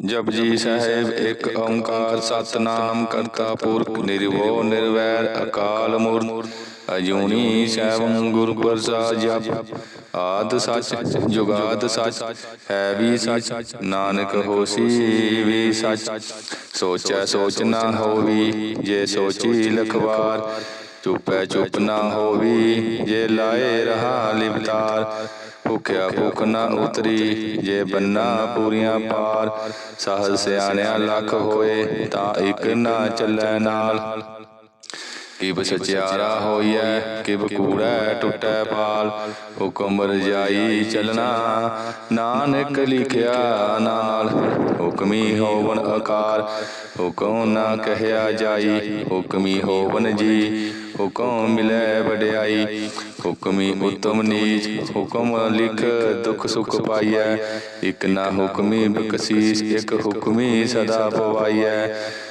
ਜਪਜੀ ਸਾਹਿਬ ਇੱਕ ਓੰਕਾਰ ਸਤਨਾਮ ਕਰਤਾ ਪੁਰਖ ਨਿਰਭਉ ਨਿਰਵੈਰ ਅਕਾਲ ਮੂਰਤ। ਅਜੂਨੀ ਸੈਭੰ ਗੁਰ ਪ੍ਰਸਾਦ ਜਪ। ਆਦ ਸੱਚ ਜੁਗਾਦ ਸੱਚ। ਹੈ ਵੀ ਸੱਚ ਨਾਨਕ ਹੋਸੀ ਵੀ ਸੱਚ। ਸੋਚੈ। ਸੋਚ ਨਾ ਹੋਵੀ ਜੇ ਸੋਚੀ ਲਖਵਾਰ। ਚੁਪੈ ਚੁਪ ਨਾ ਹੋਵੀ, ਜੇ ਲਾਏ ਰਹਾ ਲਿਵਤਾਰ ਭੁਖਿਆ ਭੁਖ ਨਾ ਉਤਰੀ, ਜੇ ਬੰਨਾ ਪੂਰੀਆਂ ਪਾਰ, ਸਹਜ ਸਿਆਣਿਆ ਲੱਖ ਹੋਏ, ਤਾਂ ਇੱਕ ਨਾ ਚੱਲੈ ਨਾਲ। ਕਿਬ ਸਚਿਆਰਾ ਹੋਈਐ ਕਿਬ ਕੂੜੈ ਟੁੱਟੈ ਪਾਲ ਹੁਕਮ ਰਜਾਈ ਚਲਣਾ, ਨਾਨਕ ਲਿਖਿਆ ਨਾਲ। ਹੁਕਮੀ ਹੋਵਨ ਆਕਾਰ ਹੁਕਮ ਨਾ ਕਹਿਆ ਜਾਈ। ਹੁਕਮੀ ਹੋਵਨ ਜੀ, ਹੁਕਮ ਮਿਲੈ ਵਡਿਆਈ। ਹੁਕਮੀ ਉਤਮ ਨੀਚ, ਹੁਕਮ ਲਿਖ ਦੁਖ ਸੁਖ ਪਾਈਐ। ਇਕ ਨਾ ਹੁਕਮੀ ਬਕਸੀਸ ਇਕ ਹੁਕਮੀ ਸਦਾ ਪਵਾਈਐ।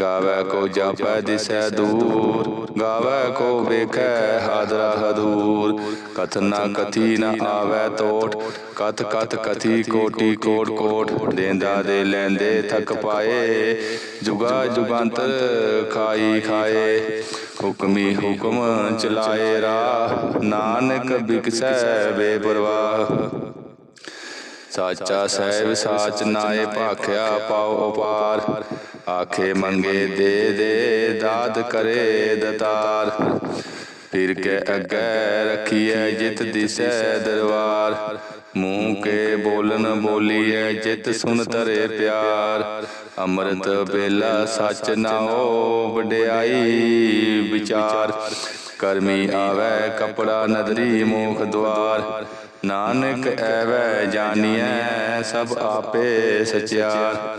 ਗਾਵੈ ਕੋ ਜਾਪੈ ਦਿਸੈ ਦੂਰ, ਗਾਵੈ ਕੋ ਵੇਖੈ ਹਾਦਰਾ ਹਦੂਰ। ਕਥ ਨਾ ਕਥੀ ਨਾ ਆਵੈ ਤੋਟ, ਕਥ ਕਥ ਕਥੀ ਕੋਟੀ ਕੋਟ ਕੋਟ। ਦੇਂਦਾ ਦੇ ਲੈਂਦੇ ਥਕ ਪਾਏ, ਜੁਗਾ ਜੁਗੰਤਰ ਖਾਈ ਖਾਏ। ਹੁਕਮੀ ਹੁਕਮ ਚਲਾਏ ਰਾਹ, ਨਾਨਕ ਬਿਕਸੈ ਬੇਪਰਵਾਹ। ਸਾਚਾ ਸਹਿਬ ਸਾਚ ਨਾਏ ਭਾਖਿਆ ਪਾਉ ਉਪਾਰ ਆਖੇ ਮੰਗੇ ਦੇ ਦੇ, ਦਾਤ ਕਰੇ ਦਤਾਰ। ਫਿਰ ਕੇ ਅੱਗੇ ਰਖੀਐ ਜਿਤ ਦਿਸੈ ਦਰਬਾਰ। ਮੂੰਹ ਕੇ ਬੋਲਨ ਬੋਲੀਐ ਜਿਤ ਸੁਨ ਤਰੇ ਪਿਆਰ। ਅੰਮ੍ਰਿਤ ਬੇਲਾ ਸੱਚ ਨਾਓ ਵਡਿਆਈ ਵਿਚਾਰ। ਕਰਮੀ ਆਵੈ ਕਪੜਾ ਨਦਰੀ ਮੋਖ ਦਵਾਰ। ਨਾਨਕ ਐਵੈ ਜਾਣੀਐ ਸਭ ਆਪੇ ਸਚਿਆਰ।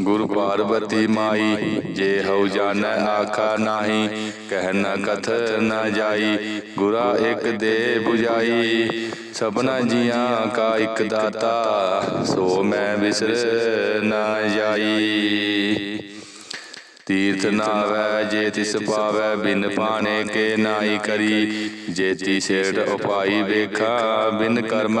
ਗੁਰ ਪਾਰਬਤੀ ਮਾਈ, ਜੇ ਹਉ ਜਾਣੈ ਆਖਾ ਨਾਹੀ, ਕਹਿ ਨ ਕਥ ਨ ਜਾਈ, ਗੁਰਾ ਇਕ ਦੇ 부ਜਾਈ ਸਭਨਾ ਜੀਆਂ ਕਾ ਇਕ ਦਾਤਾ, ਸੋ ਮੈਂ ਵਿਸਰ ਨਾ ਜਾਈ। ਤੀਰਥ ਨਾਵੈ ਜੇ ਤਿਸ ਪਾਵੈ ਬਿਨ ਪਾਣੇ ਕੇ ਨਾਈ ਕਰੀ। ਜੇ ਤੀ ਸੇੜ ਉਪਾਈ ਵੇਖਾ ਬਿਨ ਕਰਮ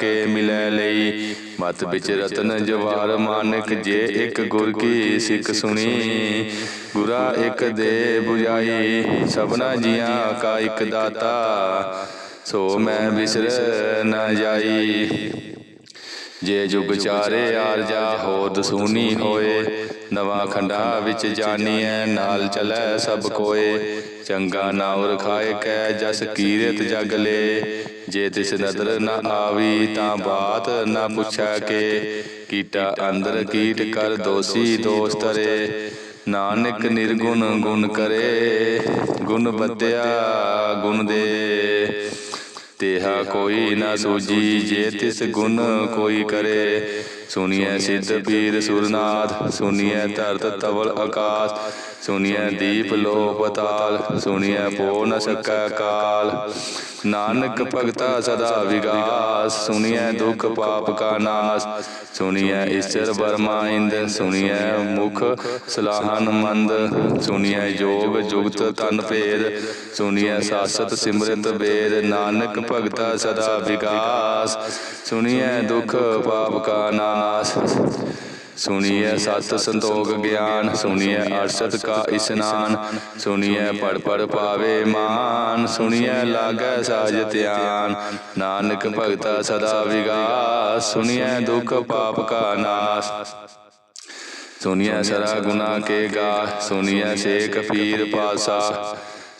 ਕੇ ਮਿਲੈ ਲਈ। ਮਤ ਵਿੱਚ ਰਤਨ ਜਵਾਰ ਮਾਨਕ ਜੇ ਇੱਕ ਗੁਰ ਕੀ ਸਿੱਖ ਸੁਣੀ। ਗੁਰਾ ਇੱਕ ਦੇ 부ਜਾਈ ਸਭਨਾ ਜੀਆਂ ਕਾ ਇੱਕ ਦਾਤਾ। ਸੋ ਮੈਂ ਵਿਸਰ ਨਾ ਜਾਈ। ਜੇ ਜੁਗ ਚਾਰੇ ਆਰਜਾ ਹੋਦ ਸੂਨੀ ਹੋਏ। ਨਵਾਂ ਖੰਡਾ ਵਿੱਚ ਜਾਣੀਐ ਨਾਲ ਚਲੈ ਸਭ ਕੋਏ। ਚੰਗਾ ਨਾਉ ਰਖਾਏ ਕੈ ਜਸ ਕੀਰਤ ਜਗ ਲੇ ਜੇ ਤਿਸ ਨਦਰ ਨਾ ਆਵੀ ਤਾਂ ਬਾਤ ਨਾ ਪੁੱਛੈ ਕੇ। ਕੀਟਾ ਅੰਦਰ ਕੀਟ ਕਰ ਦੋਸੀ ਦੋਸ ਤਰੇ ਨਾਨਕ ਨਿਰਗੁਣ ਗੁਣ ਕਰੇ। ਗੁਣ ਬਤਿਆ ਗੁਣ ਦੇ। ਤੇਹਾ ਕੋਈ ਨਾ ਸੂਜੀ ਜੇ ਤਿਸ ਗੁਣ ਕੋਈ ਕਰੇ। ਸੁਨੀਐ ਸਿੱਧ ਪੀਰ ਸੁਰਨਾਥ ਸੁਨੀਐ ਧਰਤ ਤਵਲ ਆਕਾਸ। ਸੁਨੀਐ ਦੀਪ ਲੋ ਪਤਾਲ ਸੁਨੀਐ ਪੋ ਨ ਸਕੈ ਕਾਲ। ਨਾਨਕ ਭਗਤਾ ਸਦਾ ਵਿਗਾਸ। ਸੁਨੀਐ ਦੁਖ ਪਾਪ ਕਾ ਨਾਸ। ਸੁਨੀਐ ਈਸ਼ਰ ਬਰਮਾ ਇੰਦ। ਸੁਨੀਐ ਮੁਖ ਸਲਾਹਨ ਮੰਦ। ਸੁਨੀਐ ਜੋਗ ਜੁਗਤ ਤਨ ਭੇਦ। ਸੁਨੀਐ ਸਾਸਤ ਸਿਮਰਤ ਵੇਦ ਨਾਨਕ ਭਗਤਾ ਸਦਾ ਵਿਗਾਸ। ਸੁਨੀਐ ਦੁਖ ਪਾਪ ਕਾ ਨਾਸ। ਸੁਣੀਐ ਸਤ ਸੰਤੋਖ ਗਿਆਨ, ਸੁਣੀਐ ਅਰਸ਼ਤ ਕਾ ਇਸਨਾਨ, ਸੁਣੀਐ ਪੜ ਪੜ ਪਾਵੇ ਮਾਨ, ਸੁਣੀਐ ਲਾਗੈ ਸਾਜ ਧਿਆਨ। ਨਾਨਕ ਭਗਤਾ ਸਦਾ ਵਿਗਾਸ, ਸੁਣੀਐ ਦੁਖ ਪਾਪ ਕਾ ਨਾਸ। ਸੁਨੀਐ ਸਰਾ ਗੁਨਾ ਕੇ ਗਾ ਸੁਨੀਐ ਸੇਖ ਪੀਰ ਪਾਸਾ।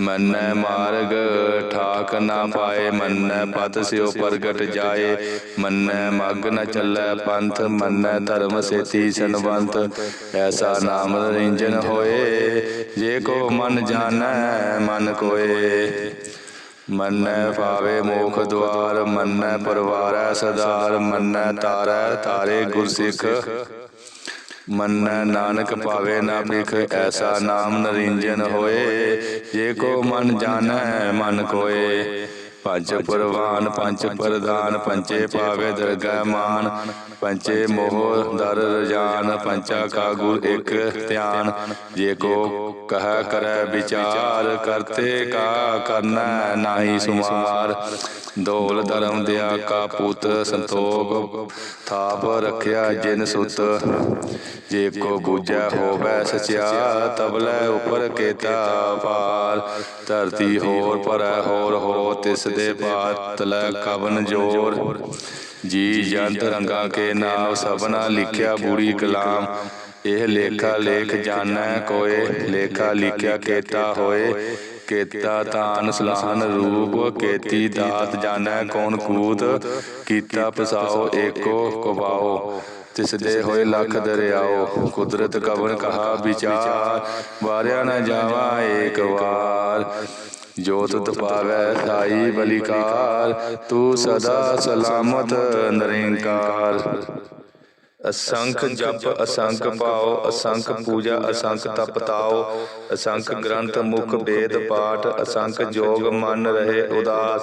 ਮੰਨੈ ਮਾਰਗ, ਠਾਕ ਨਾ ਪਾਏ, ਮੰਨੈ ਪਤ ਸਿਉ ਪ੍ਰਗਟ ਜਾਏ। ਮੰਨੈ ਮਗ ਨ ਚੱਲੈ ਪੰਥ, ਮੰਨੈ ਧਰਮ ਸੇਤੀ ਸੰਵੰਤ ਐਸਾ ਨਾਮ ਨਿਰੰਜਨ ਹੋਏ, ਜੇ ਕੋ ਮਨ ਜਾਣੈ, ਮਨ ਕੋਏ। ਮੰਨੈ ਭਾਵੇ ਮੋਖ ਦੁਆਰ, ਮੰਨੈ ਪਰਵਾਰੈ ਸਦਾਰ। ਮੰਨੈ ਤਾਰੈ ਤਾਰੇ ਗੁਰਸਿੱਖ। ਮੰਨੈ ਨਾਨਕ ਭਾਵੇ ਨਾ ਭਿਖ, ਐਸਾ ਨਾਮ ਨਰਿੰਜਨ ਹੋਏ। ਜੇ ਕੋ ਮਨ ਜਾਣੈ, ਮਨ ਕੋਏ। ਪੰਜ ਪਰਵਾਨ, ਪੰਜ ਪ੍ਰਦਾਨ ਪੰਚੇ ਪਾਵੇ ਦਰਗਹਿ ਮਾਨ। ਪੰਚੇ ਮੋਹ, ਦਰ ਰਜਾਨ, ਪੰਚਾ ਕਾ ਗੁਰ ਇੱਕ ਧਿਆਨ। ਜੇ ਕੋ ਕਹ, ਕਰੈ ਵਿਚਾਰ, ਕਰਤੇ ਕਾ ਕਰਨਾ, ਨਾਹੀ ਸੁਮਾਰ। ਦੌਲ ਧਰਮ ਦਿਆ ਕਾ ਪੁੱਤ ਸੰਤੋਖ, ਥਾਪ ਰਖਿਆ ਜਿਨ ਸੁਤ। ਜੇ ਕੋ ਬੂਝੈ ਹੋਵੇ ਸਚਿਆ ਤਬਲੇ ਉਪਰ ਕੇਤਾ ਪਾਰ ਧਰਤੀ ਹੋਰ ਪਰੈ ਹੋਰ ਹੋ ਤਿਸ ਦੇ ਬਾਤ ਲੈ ਕਵਨ ਜੋਰ। ਜੀ ਜੰਤ ਰੰਗਾ ਕੇ ਨਾਮ ਸਭਨਾ ਲਿਖਿਆ ਬੂੜੀ ਕਲਾਮ। ਇਹ ਲੇਖਾ ਲੇਖ ਜਾਣੈ ਕੋਏ, ਲੇਖਾ ਲਿਖਿਆ ਕੇਤਾ ਹੋਏ। ਕੇਤਾ ਤਾਨ ਸਲਾਹਨ ਰੂਪ, ਕੇਤੀ ਦਾਤ ਜਾਣੈ ਕੌਣ ਕੂਤ, ਕੀਤਾ ਪਸਾਓ ਏਕੋ ਕਵਾਓ। ਤਿਸ ਦੇ ਹੋਏ ਲੱਖ ਦਰਿਆਓ, ਕੁਦਰਤ ਕਵਨ ਕਹਾ ਵਿਚਾਰ, ਵਾਰਿਆ ਨਾ ਜਾਵਾ ਏਕ ਵਾਰ। ਜੋਤ ਤਪਾਵੈ ਪਾਵੈ ਸਾਈ ਬਲਿਕਾਰ, ਤੂੰ ਸਦਾ ਸਲਾਮਤ ਨਿਰੰਕਾਰ। ਅਸੰਖ ਜਪ ਅਸੰਖ ਭਾਉ ਅਸੰਖ ਪੂਜਾ ਅਸੰਖ ਤਪ ਤਾਉ ਅਸੰਖ ਗ੍ਰੰਥ ਮੁਖ ਵੇਦ ਪਾਠ ਅਸੰਖ ਜੋਗ ਮਨ ਰਹੇ ਉਦਾਸ।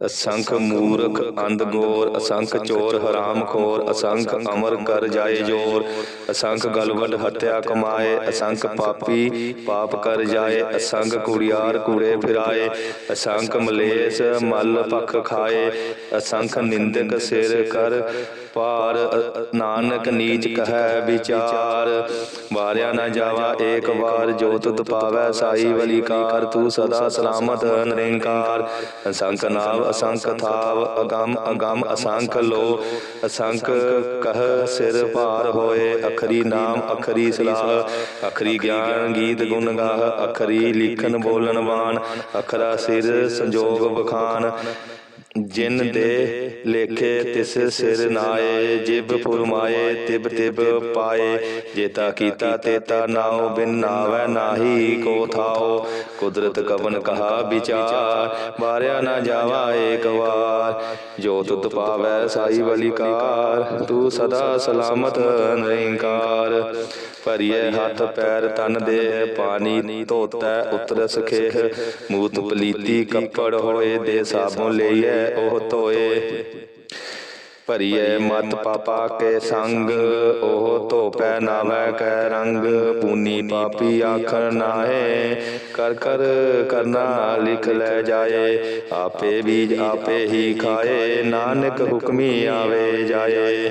ਅਸੰਖ ਮੂਰਖ ਅੰਧ ਗੋਰ ਅਸੰਖ ਚੋਰ ਹਰਾਮ ਖੋਰ ਅਸੰਖ ਅਮਰ ਕਰ ਜਾਏ ਜੋਰ ਅਸੰਖ ਗਲਵਟ ਹੱਤਿਆ ਕਮਾਏ ਅਸੰਖ ਪਾਪੀ ਪਾਪ ਕਰ ਜਾਏ ਅਸੰਖ ਕੁੜਿਆਰ ਕੂੜੇ ਫਿਰਾਏ ਅਸੰਖ ਮਲੇਸ ਮਲ ਪਖ ਖਾਏ ਅਸੰਖ ਨਿੰਦਕ ਸਿਰ ਕਰ ਪਾਰ, ਨਾਨਕ ਨੀਚ ਕਹੈ ਵਿਚਾਰ। ਵਾਰਿਆ ਨਾ ਜਾਵਾ ਏਕ ਵਾਰ ਜੋ ਤੁਧ ਪਾਵੈ ਸਾਈ ਵਲੀਕਾਰ ਤੂੰ ਸਦਾ ਸਲਾਮਤ ਨਿਰੰਕਾਰ। ਅਸੰਖ ਨਾਮ ਅਸੰਖ ਥਾਵ, ਅਗੰਮ ਅਗੰਮ ਅਸੰਖ ਲੋ। ਅਸੰਖ ਕਹ ਸਿਰ ਭਾਰ ਹੋਏ, ਅਖਰੀ ਨਾਮ ਅਖਰੀ ਸਲਾਹ। ਅਖਰੀ ਗਿਆਨ ਗੀਤ ਗੁਣ ਗਾਹ, ਅਖਰੀ ਲਿਖਨ ਬੋਲਣ ਵਾਨ ਅਖਰਾ ਸਿਰ ਸੰਜੋਗ ਬਖਾਨ। ਜਿਨ ਦੇ ਲੇਖੇ ਤਿਸ ਸਿਰ ਨਾਏ ਜਿਬ ਫੁਰਮਾਏ ਤਿਬ ਤਿਬ ਪਾਏ। ਜੇਤਾ ਕੀਤਾ ਤੇਤਾ ਨਾਉ ਬਿਨ ਨਾਵੈ ਨਾਹੀ ਕੋ ਥਾਓ ਕੁਦਰਤ ਕਵਨ ਕਹਾ ਵਿਚਾਰ ਮਾਰਿਆ ਨਾ ਜਾਵਾ ਏਕ ਵਾਰ। ਜੋ ਤੁਧ ਪਾਵੈ ਸਾਈ ਬਲਿਕਾਰ। ਤੂੰ ਸਦਾ ਸਲਾਮਤ ਨਿਰੰਕਾਰ। ਭਰੀਏ ਹੱਥ ਪੈਰ ਤਨ ਦੇ ਪਾਣੀ ਧੋਤੈ ਉਤਰਸ ਖੇਹ ਮੂਤ ਪਲੀਤੀ ਕੱਪੜ ਹੋਏ ਦੇ ਸਾਬੋਂ ਲਈਐ ਉਹ ਧੋਏ। ਭਰੀਏ ਮਤ ਪਾਪਾ ਕੇ ਸੰਗ ਉਹ ਧੋਪੈ ਨਾਵੈ ਕੈ ਰੰਗ। ਪੂਨੀ ਪਾਪੀ ਆਖਰ ਨਾਹੇ। ਕਰ ਕਰ ਕਰਨਾ ਲਿਖ ਲੈ ਜਾਏ। ਆਪੇ ਬੀਜ ਆਪੇ ਹੀ ਖਾਏ। ਨਾਨਕ ਹੁਕਮੀ ਆਵੇ ਜਾਏ।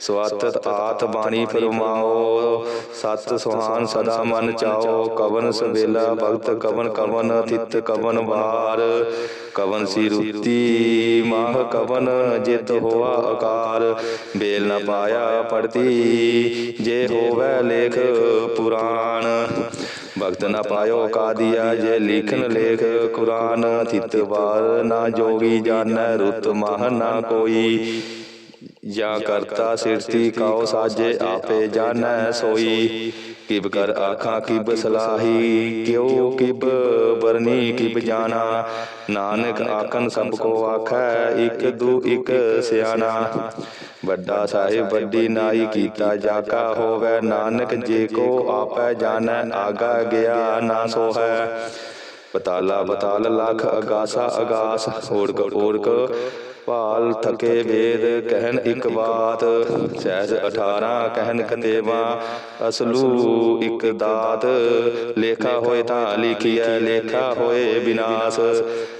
ਸਵਾਤਤ ਆਤ ਬਾਣੀ ਫਰਮਾਓ। ਸਤ ਸੁਹਾਨ ਸਦਾ ਮਨ ਚਾਓ। ਕਵਨ ਸਵੇਲਾ ਭਗਤ ਕਵਨ ਕਵਨ ਤਿਤ ਕਵਨ ਵਾਰ। ਕਵਨ ਸੀ ਰੁੱਤੀ ਮਾਹ ਕਵਨ ਜਿਤ ਹੋਆ ਅਕਾਰ। ਬੇਲ ਨ ਪਾਇਆ ਪੜਤੀ ਜੇ ਹੋਵੇ ਲੇਖ ਪੁਰਾਣ। ਭਗਤ ਨ ਪਾਇਓ ਕਾਦੀਆ ਜੇ ਲਿਖਨ ਲੇਖ ਕੁਰਾਨ। ਥਿਤ ਵਾਰ ਨਾ ਜੋਗੀ ਜਾਣੈ ਰੁੱਤ ਮਾਹ ਨਾ ਕੋਈ। ਜਾਂ ਕਰਤਾ ਸਿਰਤੀ ਕਾਉ ਸਾਜੇ ਆਪੇ ਜਾਣੈ ਸੋਈ। ਕਿਬ ਕਰ ਆਖਾਂ ਕਿਬ ਸਲਾਹੀ ਕਿਉ ਕਿਬ ਬਰਨੀ ਕਿਬ ਜਾਣਾ। ਨਾਨਕ ਆਖਨ ਸਭ ਕੋ ਆਖੈ ਇਕ ਦੂ ਇਕ ਸਿਆਣਾ। ਵੱਡਾ ਸਾਹਿਬ ਵੱਡੀ ਨਾਈ ਕੀਤਾ ਜਾਕਾ ਹੋਵੇ। ਨਾਨਕ ਜੇ ਕੋ ਆਪੈ ਜਾਣੈ ਆਗਾ ਗਿਆ ਨਾ ਸੋ ਹੈ ਪਤਾਲਾ ਪਤਾਲ ਲਖ ਅਗਾਸਾ ਅਗਾਸ ਓੜਕ ਓੜਕ ਭਾਲ ਥਕੇ ਵੇਦ ਕਹਿਨ ਇੱਕ ਬਾਤ ਸਹਿਜ 18 ਕਹਿਨ ਕਤੇਵਾ। ਅਸਲੂ ਇੱਕ ਦਾਤ। ਲੇਖਾ ਹੋਏ ਤਾਂ ਲਿਖੀਐ ਲੇਖਾ ਹੋਏ ਬਿਨਾਸ਼।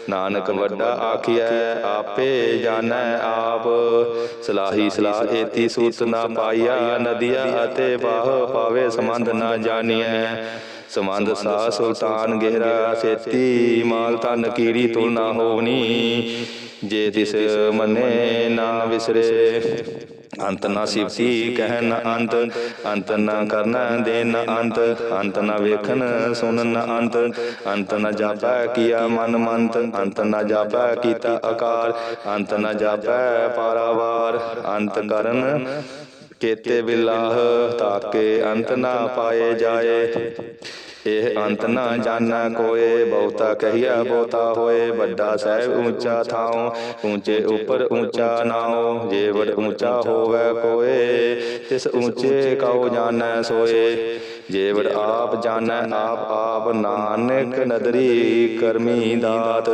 ਨਾਨਕ ਵੱਡਾ ਆਖੀਐ ਆਪੇ ਜਾਣੈ ਆਪ। ਸਲਾਹੀ ਸਲਾਹ ਏਤੀ ਸੂਤ ਨਾ ਪਾਈਆ ਨਦੀਆ ਅਤੇ ਬਾਹ ਪਾਵੇ ਸੰਬੰਧ ਨਾ ਜਾਣੀਐ। ਸਮੰਦ ਸਾ ਸੁਲਤਾਨ ਗਹਿਰਾ ਸੇਤੀ ਮਾਲ ਤਨ ਕੀੜੀ ਤੁਲ ਨਾ ਹੋਵਨੀ। ਜੇ ਤਿਸ ਮੰਨੇ ਨਾ ਵਿਸਰੇ। ਅੰਤ ਨਾ ਸਿਵਤੀ ਕਹਿਨ ਅੰਤ। ਅੰਤ। ਨਾ ਕਰਨਾ ਦੇਨ ਅੰਤ। ਅੰਤ ਨਾ ਵੇਖਨ ਸੁਨਨ ਅੰਤ। ਅੰਤ ਨਾ ਜਾਪੈ ਕੀਆ ਮਨ ਮੰਤ। ਅੰਤ ਨਾ ਜਾਪੈ ਕੀਤਾ ਆਕਾਰ। ਅੰਤ ਨਾ ਜਾਪੈ ਪਾਰਾਵਾਰ। ਅੰਤ ਕਰਨ ਕੇਤੇ ਬਿਲਾਹ। ਤਾਕੇ ਅੰਤ ਨਾ ਪਾਏ ਜਾਏ। ਇਹ ਅੰਤ ਨਾ ਜਾਣਾ ਕੋਏ, ਬਹੁਤਾ ਕਹੀਆ ਬਹੁਤਾ ਹੋਏ, ਵੱਡਾ ਸਹਿਬ ਉੱਚਾ ਥਾਉ, ਉੱਚੇ ਉੱਪਰ ਉੱਚਾ ਨਾਉ, ਜੇ ਵਡ ਉੱਚਾ ਹੋਵੇ ਕੋਏ, ਤਿਸ ਉੱਚੇ ਕਉ ਜਾਣੈ ਸੋਏ, ਜੇ ਵਡ ਆਪ ਜਾਣੈ ਆਪ ਆਪ ਨਾਨਕ ਨਦਰੀ ਕਰਮੀ ਦਾਤ,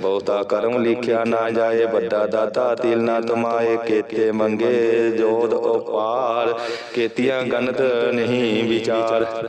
ਬਹੁਤਾ ਕਰਮ ਲਿਖਿਆ ਨਾ ਜਾਏ, ਵੱਡਾ ਦਾਤਾ ਤਿਲ ਨਾ ਤਮਾਏ, ਕੇਤੇ ਮੰਗੇ ਜੋਦ ਉਪਾਰ, ਕੇਤੀਆਂ ਗਨਤ ਨਹੀਂ ਵਿਚਾਰ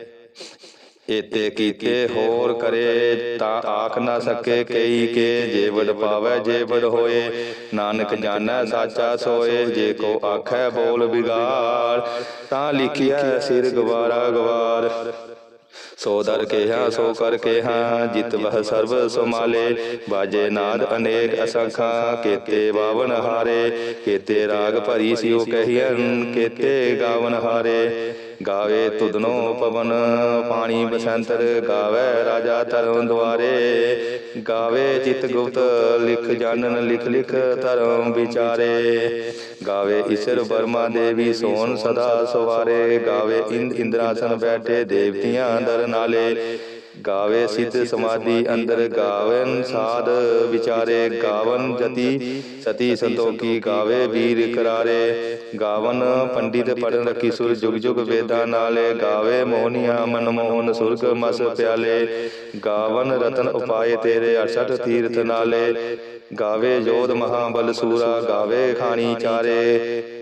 ਇਤੇ ਕੀਤੇ ਹੋਰ ਕਰੇ ਤਾਂ ਆਖ ਨਾ ਸਕੇ ਕਈ ਕੇ ਜੇ ਵਡ ਪਾਵੈ ਜੇ ਹੋਏ। ਨਾਨਕ ਜਾਣੈ ਸਾਚਾ ਸੋਏ, ਜੇ ਕੋ ਆਖੈ ਬੋਲ ਬਿਗਾੜ ਤਾਂ ਲਿਖਿਆ ਸਿਰ ਗਵਾਰਾ ਗਵਾਰ। ਸੋ ਦਰ ਕਿਹਾ ਸੋ ਕਰ ਕਿਹਾ ਜਿਤ ਵਹ ਸਰਬ ਸਮਾਲੇ ਬਾਜੇ ਨਾਦ ਅਨੇਕ ਅਸੰਖਾ, ਕੇਤੇ ਬਾਵਨ ਹਾਰੇ। ਕੇਤੇ ਰਾਗ ਭਰੀ ਸਿਓ ਕਹੀਨ ਕੇਤੇ ਗਾਵਨ ਹਾਰੇ। ਗਾਵੇ ਤੁਧਨੋ ਪਵਨ, ਪਾਣੀ ਬਸੰਤਰ, ਗਾਵੇ ਰਾਜਾ ਧਰਮ ਦੁਆਰੇ। ਗਾਵੇ ਚਿਤ ਗੁਪਤ, ਲਿਖ ਜਾਣਨ, ਲਿਖ ਲਿਖ ਧਰਮ ਵਿਚਾਰੇ। ਗਾਵੇ ਈਸ਼ਰ ਬਰਮਾ ਦੇਵੀ, ਸੋਨ ਸਦਾ ਸਵਾਰੇ। ਗਾਵੇ ਇੰਦ ਇੰਦਰਾਸਨ ਬੈਠੇ, ਦੇਵਤੀਆਂ ਦਰ ਨਾਲੇ ਗਾਵੇ ਸਿੱਧ ਸਮਾਧੀ ਅੰਦਰ ਗਾਵਨ ਸਾਧ, ਵਿਚਾਰੇ ਗਾਵਨ ਜਤੀ, ਸਤੀ ਸੰਤੋਖੀ ਗਾਵੇ ਵੀਰ ਕਰਾਰੇ। ਗਾਵਨ ਪੰਡਿਤ ਪੜਨ ਰਖੀ ਸੁਰ ਜੁਗ ਜੁਗ ਵੇਦਾਂ ਨਾਲੇ ਗਾਵੇ ਮੋਹਨੀਆਂ ਮਨ ਮੋਹਨ ਸੁਰਗ ਮਸ ਪਿਆਲੇ। ਗਾਵਨ ਰਤਨ ਉਪਾਏ ਤੇਰੇ 68 ਤੀਰਥ ਨਾਲੇ। ਗਾਵੇ ਜੋਧ ਮਹਾਬਲ ਸੂਰਾ, ਗਾਵੇ ਖਾਣੀ ਚਾਰੇ।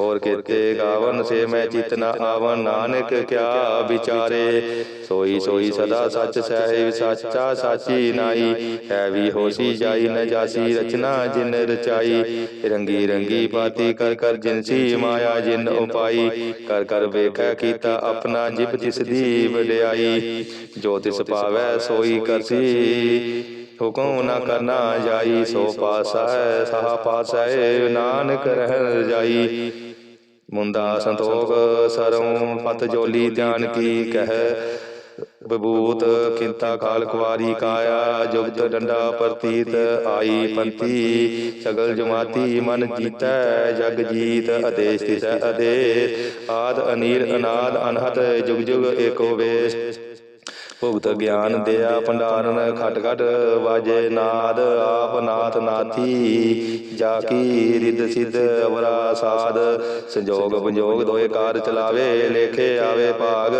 ਹੋਰ ਕੀਤੇ ਗਾਵਨ ਸੇ ਮੈਂ ਚਿਤ ਨ ਆਵਨ ਨਾਨਕ ਕਿਆ ਵਿਚਾਰੇ। ਸੋਈ ਸੋਈ ਸਦਾ ਸੱਚ ਸਹਿਬ ਸਾਚਾ ਸਾਚੀ ਨਾਈ। ਹੈ ਵੀ ਹੋਸੀ ਜਾਈ ਨ ਜਾਸੀ ਰਚਨਾ ਜਿਨ ਰਚਾਈ। ਰੰਗੀ ਰੰਗੀ ਬਾਤੀ ਕਰ ਕਰ ਜਿਨਸੀ ਮਾਇਆ ਜਿਨ ਉਪਾਈ। ਕਰ ਕਰ ਵੇਖੈ ਕੀਤਾ ਆਪਣਾ ਜਿਬ ਤਿਸ ਦੀ ਵਡਿਆਈ। ਜੋ ਤਿਸ ਪਾਵੈ ਸੋਈ ਕਰਸੀ। ਹੁਕਮ ਨਾ ਕਰਨਾ ਜਾਈ, ਸੋ ਪਾਸਾ ਸਹਾ ਪਾਸਾ ਨਾਨਕ ਰਹਿ ਜਾਈ। ਮੁੰਦਾ ਸੰਤੋਖ ਸਰੋਂ ਪਤ ਜੋਲੀ ਧਿਆਨ ਕੀ ਕਹਿ। ਬਬੂਤ ਕਿੰਤਾ ਕਾਲ ਕੁਵਾਰੀ ਕਾਇਆ, ਜੁਗਤ ਡੰਡਾ ਪ੍ਰਤੀਤ ਆਈ ਪੰਤੀ ਸਗਲ ਜਮਾਤੀ ਮਨ ਜੀਤੈ, ਜਗ ਜੀਤ ਆਦੇਸ਼ ਤਿਸੈ ਆਦੇਸ਼। ਆਦ ਅਨੀਰ ਅਨਾਦ ਅਨਹਤ ਜੁਗ ਜੁਗ ਏਕੋ ਵੇਸ਼। ਭੁਗਤ ਗਿਆਨ ਦਿਆ ਭੰਡਾਰਨ ਖਟ ਖਟ ਵਾਜੇ ਨਾਦ, ਆਪ ਨਾਥ ਨਾਥੀ, ਜਾ ਕੀ ਰਿਦ ਸਿਧ ਅਵਰਾ ਸਾਧ। ਸੰਜੋਗ ਵਿਜੋਗ ਦੋਏ ਕਾਰ ਚਲਾਵੇ, ਲੇਖੇ ਆਵੇ ਭਾਗ।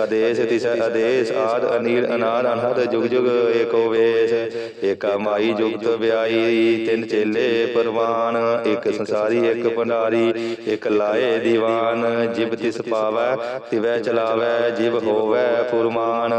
ਆਦੇਸ਼ ਤਿਸ ਆਦੇਸ਼ ਆਦ ਅਨੀਲ ਅਨਾਦ ਅਨਹਦ ਜੁਗ ਜੁਗ ਏਕੋ ਵੇਸ਼। ਏਕਾ ਮਾਈ ਜੁਗਤ ਵਿਆਈ, ਤਿੰਨ ਚੇਲੇ ਪਰਵਾਨ। ਇੱਕ ਸੰਸਾਰੀ, ਇੱਕ ਭੰਡਾਰੀ, ਇੱਕ ਲਾਏ ਦੀਵਾਨ। ਜਿਬ ਤਿਸ ਪਾਵੈ, ਤਿਵੈ ਚਲਾਵੈ, ਜਿਬ ਹੋਵੈ ਫੁਰਮਾਨ।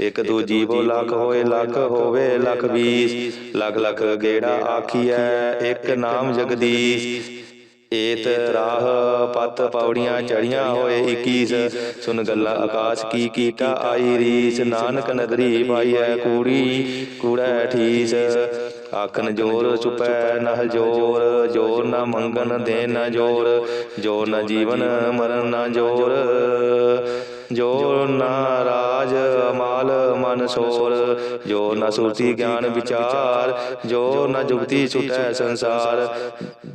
ਇਕ ਦੂਜੀ ਬੋ ਲੱਖ ਹੋਏ ਲੱਖ ਹੋਵੇ ਲੱਖ ਵੀਸ। ਲੱਖ ਲੱਖ ਗੇੜਾ ਆਖੀਐ ਇੱਕ ਨਾਮ ਜਗਦੀਸ਼। ਏਤ ਰਾਹ ਪਤ ਪੌੜੀਆਂ ਚੜੀਆਂ ਹੋਏ 21 ਸੁਨ ਗੱਲਾਂ ਆਕਾਸ਼ ਕੀ ਕੀਟਾ ਆਈ ਰੀਸ। ਨਾਨਕ ਨਦਰੀ ਪਾਈਐ ਕੂੜੀ। ਕੂੜੈ। ਠੀਸ। ਆਖਨ ਜੋਰ ਚੁਪੈ ਨਹ ਜੋਰ। ਜੋਰ। ਨਾ ਮੰਗਨ ਦੇ ਨਾ ਜੋਰ। ਜੋਰ। ਨਾ ਜੀਵਨ ਮਰਨ ਨਾ ਜੋਰ। ਜੋ ਨਾ ਰਾਜ ਮਾਲ ਮਨ ਸੋਰ ਜੋ ਨਾ ਸੁਰਤੀ ਗਿਆਨ ਵਿਚਾਰ ਜੋ ਨਾ ਜੁਗਤੀ ਛੁਟੈ ਸੰਸਾਰ।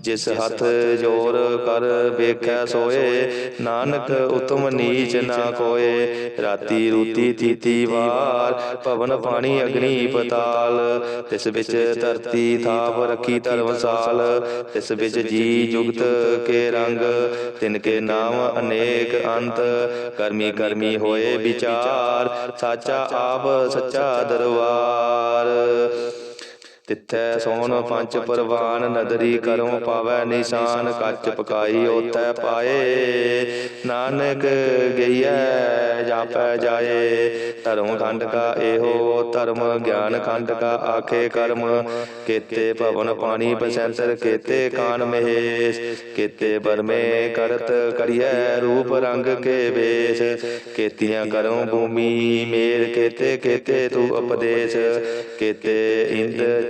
ਜਿਸ ਹੱਥ ਜੋਰ ਕਰ ਵੇਖੈ ਸੋਏ ਨਾਨਕ ਉਤਮ ਨੀਚ ਨਾ ਕੋਏ ਰਾਤੀ ਰੂਤੀ ਤੀਤੀ ਵਾਰ ਪਵਨ ਪਾਣੀ ਅਗਨੀ ਪਤਾਲ। ਤਿਸ ਵਿੱਚ ਧਰਤੀ ਥਾਪ ਰੱਖੀ ਧਰਮਸਾਲ। ਤਿਸ ਵਿੱਚ ਜੀ ਜੁਗਤ ਕੇ ਰੰਗ। ਤਿਨ ਕੇ ਨਾਮ ਅਨੇਕ ਅੰਤ। ਕਰਮੀ ਕਰਮੀ ਹੋਏ ਵਿਚਾਰ ਸਾਚਾ ਆਪ ਸੱਚਾ ਦਰਬਾਰ। ਤਿੱਥੈ ਸੋਨ ਪੰਜ ਪਰਵਾਨ ਨਦਰੀ ਕਰਮ ਪਾਵੈ ਨਿਸ਼ਾਨ ਕੱਚ ਪਕਾਈ ਓਤੈ ਪਾਏ। ਨਾਨਕ ਗਈਐ ਜਾਪੈ ਜਾਏ। ਧਰਮ ਖੰਡ ਕਾ ਇਹੋ ਧਰਮ ਗਿਆਨ ਖੰਡ ਕਾ ਆਖੇ ਕਰਮ। ਕੀਤੇ ਭਵਨ ਪਾਣੀ ਬਸੰਤਰ ਕੀਤੇ ਕਾਨ ਮਹੇਸ਼। ਕੀਤੇ ਬਰਮੇ ਕਰਤ ਕਰੀਐ ਰੂਪ ਰੰਗ ਕੇ ਵੇਸ਼। ਕੀਤੀਆਂ ਕਰਮ ਭੂਮੀ ਮੇਰ ਕੀਤੇ ਕੀਤੇ ਤੂੰ ਉਪਦੇਸ਼। ਕੀਤੇ ਇੰਦ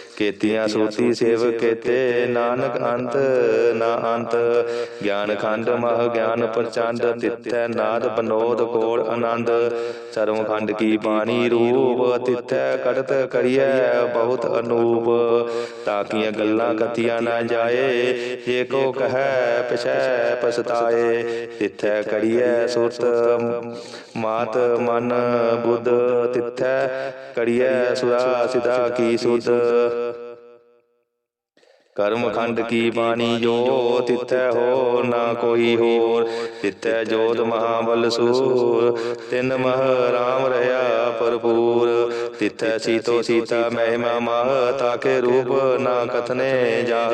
ਕੀਤੀਆਂ ਸੂਤੀ ਸੇਵ ਕੀਤੇ ਨਾਨਕ ਅੰਤ ਨਾ ਅੰਤ। ਗਿਆਨ ਖੰਡ ਮਹ ਗਿਆਨ ਪ੍ਰਚੰਡ ਤਿੱਥੈ ਨਾਦ ਬਨੋਦ ਕੋੜ ਆਨੰਦ। ਸਰਵ ਖੰਡ ਕੀ ਬਾਣੀ ਰੂਪ ਤਿੱਥੈ ਕੜਤ ਕਰੀਐ ਬਹੁਤ ਅਨੂਪ। ਤਾਕੀਆਂ ਗੱਲਾਂ ਕਥੀਆਂ ਨਾ ਜਾਏ ਜੇ ਕੋ ਕਹੈ ਪਿਛੈ ਪਛਤਾਏ। ਤਿੱਥੈ ਕਰੀਐ ਸੁਰਤ ਮਾਤ ਮਨ ਬੁੱਧ ਤਿੱਥੈ। ਕਰੀਐ ਸੁਰਾ ਸਿਧਾ ਕੀ ਸੁਧ। ਕਰਮ ਖੰਡ ਕੀ ਬਾਣੀ ਜੋ ਤਿੱਥੈ ਹੋ ਨਾ ਕੋਈ ਹੋਰ? ਤਿੱਥੈ ਜੋਤ ਮਹਾਬਲ ਸੂਰ, ਤਿਨ ਮਹ ਰਾਮ ਰਹਾ ਭਰਪੂਰ। ਤਿੱਥੈ ਸੀਤੋ ਸੀਤਾ ਮਹਿਮਾ ਮਾਹ, ਤਾਕੇ ਰੂਪ ਨਾ ਕਥਨੇ ਜਾ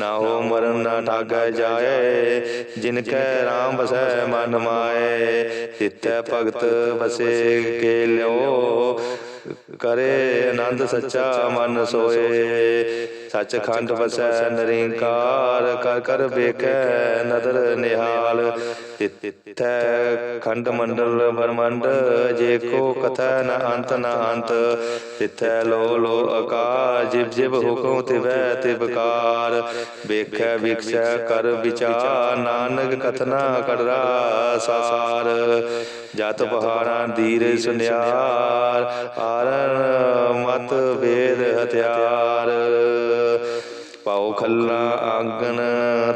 ਨਾ ਹੋ ਮਰਨ ਨਾ ਠਾਗੈ ਜਾਏ, ਜਿਨ ਕੈ ਰਾਮ ਵਸੈ ਮਨ ਮਾਏ। ਤਿੱਥੈ ਭਗਤ ਬਸੇ ਕੇ ਲਿਓ, ਕਰੇ ਆਨੰਦ ਸੱਚਾ ਮਨ ਸੋਏ। ਸੱਚਖੰਡ ਵਸੈ ਨਿਰੰਕਾਰ ਕਰ ਕਰ ਵੇਖੈ ਨਦਰ ਨਿਹਾਲ। ਤਿੱਥੈ ਖੰਡ ਮੰਡਲ ਬ੍ਰਹਮੰਡ ਜੇ ਕੋ ਕਥੈ ਨ ਅੰਤ ਨ ਅੰਤ। ਤਿੱਥੈ ਲੋ ਲੋ ਆਕਾਸ਼ ਜਿਵ ਜਿਵ ਹੁਕਮ ਤਿਵੈ ਤਿਵਕਾਰ ਵੇਖੈ ਵਿਖਸੈ ਕਰ ਵਿਚਾਰ ਨਾਨਕ ਕਥਨਾ ਕੜਰਾ ਸਾਰ। ਜਤ ਪਹਾੜਾਂ ਧੀਰ ਸੁਨਿਆਰ। ਆਰਨ ਮਤ ਵੇਦ ਹਥਿਆਰ। ਪਾਉ ਖੱਲਾ ਆਂਗਨ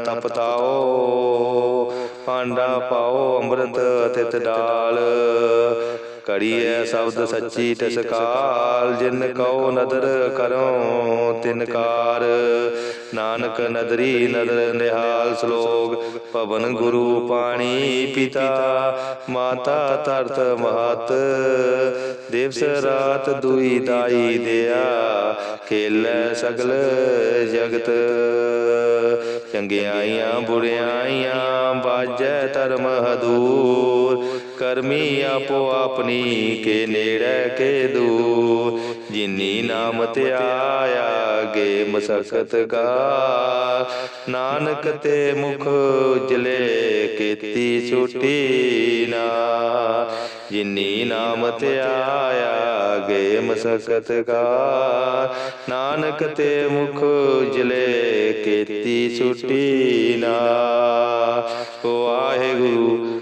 ਤਪਤਾਓ ਪਾਂਡਾ ਪਾਓ ਅੰਮ੍ਰਿਤ ਤਿਤ ਡਾਲ ਕੜੀਐ ਸ਼ਬਦ ਸੱਚੀ ਟਸਕਾਲ ਜਿਨ ਕਉ ਨਦਰ ਕਰੋ। ਤਿਨਕਾਰ ਨਾਨਕ ਨਦਰੀ ਨਦਰ ਨਿਹਾਲ ਸ਼ਲੋਕ। ਪਵਨ ਗੁਰੂ ਪਾਣੀ ਪਿਤਾ। ਮਾਤਾ ਤਰਤ ਮਹਤ। ਦਿਵਸ ਰਾਤ ਦੁਈ ਦਾਈ ਦਿਆ। ਖੇਲੈ ਸਗਲ ਜਗਤ। ਚੰਗਿਆਈਆਂ ਬੁਰਿਆਈਆਂ ਬਾਜੈ ਧਰਮ ਹਦੂਰ। ਕਰਮੀ ਆਪੋ ਆਪਣੀ ਕੇ ਨੇੜੇ ਕੇ ਦੂਰ। ਜਿਨੀ ਨਾਮ ਧਿਆਇਆ ਗੇ ਮਸਕਤ ਗਾ ਨਾਨਕ ਤੇ ਮੁਖ ਉਜਲੇ ਕੀਤੀ ਛੁਟੀ ਨਾ। ਜਿਨੀ ਨਾਮ ਧਿਆਇਆ ਗੇ ਮਸਕਤ ਗਾ ਨਾਨਕ ਤੇ ਮੁਖ ਉਜਲੇ ਕੀਤੀ ਛੁਟੀ ਨਾ। ਵਾਹਿਗੁਰੂ